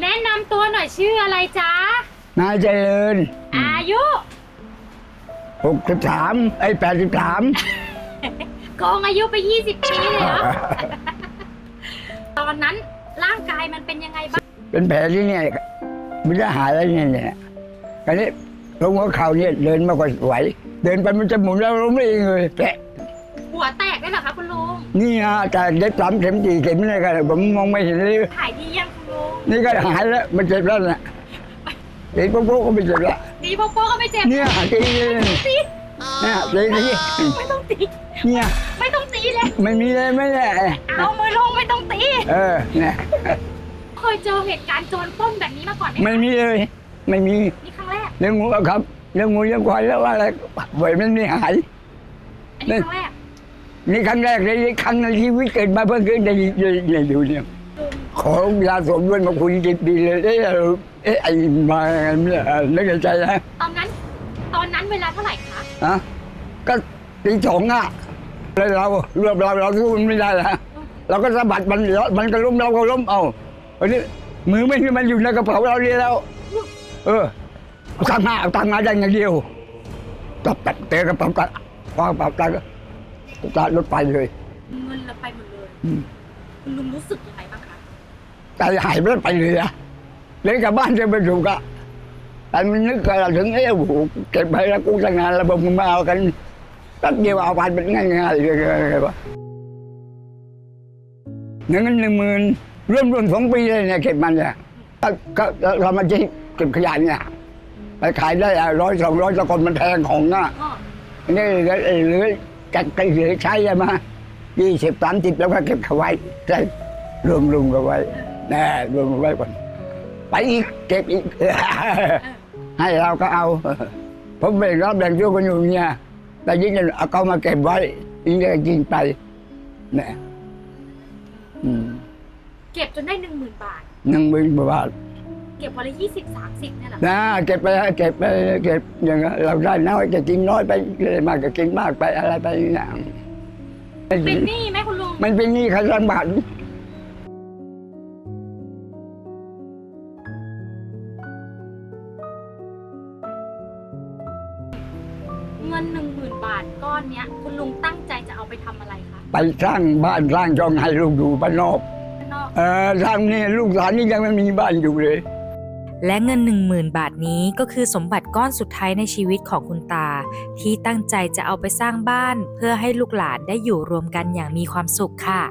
แนะนำตัวหน่อยชื่ออะไรจ๊ะ นายเจริญอายุหกสิบสามไอ้แปดสิบสามโกงอายุไป 20 ปีเลยเหรอ ตอนนั้นร่างกายมันเป็นยังไงบ้าง เป็นแผลที่เนี่ยมันจะหายแล้วเนี่ยเนี่ยอันนี้ลงหัวเข่าเนี่ยเดินไมาก็ไหว เดินไปมันจะหมุนแล้วล้มเองเลยแผลหัวแตกได้เหรอคะคุณลุง นี่ฮะแต่เย็บสามเข็มสี่เข็มนี่ก็ผมมองไม่เห็นเลยหายดียังคุณลุง นี่ก็หายแล้วมันเจ็บแล้วนะเด็กพวกก็ไม่เจ็บแล้วดีโป๊ะๆก็ไม่เจ็บเนี่ยตีเลยตีเนี่ยตีนี่ไม่ต้องตีเนี่ยไม่ต้องตีเลยไม่มีเลยไม่ได้เอามือลงไม่ต้องตี เออเนี่ยเคยเจอเหตุการณ์โจรปล้นแบบนี้มาก่อนไหมไม่มีเลย ไม่มีนี่ครั้งแรกเรื่องงูอะครับเรื่องงูเรื่องควายแล้วว่าอะไรไหวมันไม่หายอันนี้ครั้งแรกนี่ครั้งแรกเลยนี่ครั้งในชีวิตเกิดมาเพิ่งเคยได้ได้ได้ดูเนี่ย ลุงขอยาสมด้วยมาคุยจิตดีเลยเอ๊ะเอ๊ะไอ้มาเนี่ยนึกในใจนะตอนนั้น ตอนนั้นเวลาเท่าไหร่คะฮะก็ตีสองอะแล้วเราเรือเราเราสู้มันไม่ได้ละเราก็สะบัดมันแล้วมันก็ล้มเราก็ล้มเอาอันนี้มือไม่มันอยู่ในกระเป๋าเราเนี่ยแล้ว เออเอาตังค์มาเอาตังค์มาได้อย่างเดียวตับตัดเตะกระเป๋าตัดวางกระเป๋าตังค์ตัดรถไปเลย เงินเราไปหมดเลยอืมคุณลุงรู้สึกยังไงบ้างคะ ใจหายไปแล้ไปเลยอะเลยกลับบ้านจะไปถูกอะแต่มันนึกอะไรถึงเอ้โอ้โหเก็บไปแล้วกูจะงานแล้วมึงมาเอากันแป๊บเดียวเอาไปเป็นง่ายๆเลยอะไรวะเงินหนึ่งหมื่นร่วมรวมสองปีเลยเนี่ยเก็บมันเนี่ยก็เรามาที่เก็บขยะเนี่ยไปขายได้ร้อยสองร้อยตะคนมันแพงของอะนี่เหลือเหลือจัดไปเหลือใช้ใช่ไหมยี่สิบสามสิบแล้วก็เก็บเขาไว้ใช่รวมรวมกันไว้ แน่รวมกันไว้ก่อนไปอีกเก็บอีก ให้เราก็เอา ผมแบ่งรับแบ่งช่วยกันอยู่เนี่ยแต่ยิ่งจะเอาเขามาเก็บไว้ยิ่งจะยิงไปเนี่ยอืมเก็บจนได้หนึ่งหมื่นบาทหนึ่งหมื่นบาท เก็บวันละยี่สิบสามสิบเนี่ยเหรอนะเก็บไปเก็บไปเก็บอย่างนั้นเราได้น้อยจะกินน้อยไปเลยมากก็กินมากไปอะไรไปอย่างเป็นหนี้ไหมคุณลุงมันเป็นหนี้ใครลำบาก เงินหนึ่งหมื่นบาทก้อนเนี้ย คุณลุงตั้งใจจะเอาไปทำอะไรคะไปสร้างบ้านสร้างช่องให้ลูกอยู่บ้านนอกข้างนอกเออสร้างนี่ลูกหลานนี่ยังไม่มีบ้านอยู่เลย และเงิน 10,000 บาทนี้ก็คือสมบัติก้อนสุดท้ายในชีวิตของคุณตา ที่ตั้งใจจะเอาไปสร้างบ้าน เพื่อให้ลูกหลานได้อยู่รวมกันอย่างมีความสุขค่ะ